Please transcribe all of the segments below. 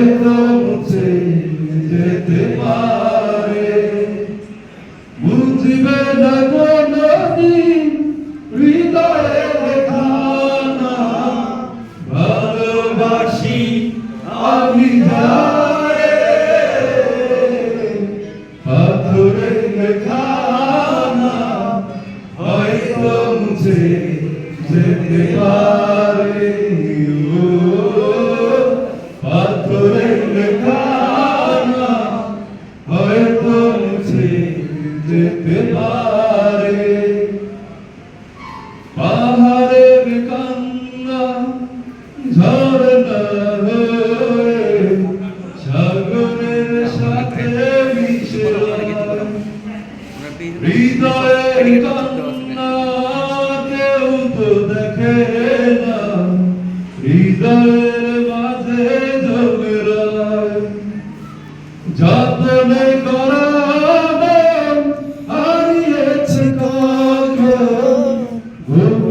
হয়তো পারে। বুঝবে না কোনদিন হৃদয়ে লেখা না ভালোবাসি আমি যারে পাথরে হয়তো মুছে যেতে পারে। যেতে পারে পাহাড়ের কান্না ঝরনা সাথে হৃদয়ের কেউ তো দেখে না, হৃদয়ের মাঝে ঝগড়ায়, যতনে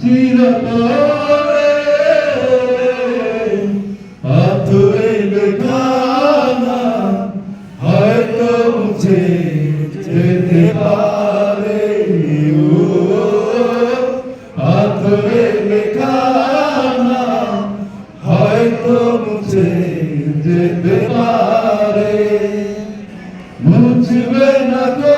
চিরতরে পাথরে লেখানা হয়তো মুছে যেতে পারে পাথরে লেখানা হয়তো মুছে যেতে পারে মুছবে না কোনো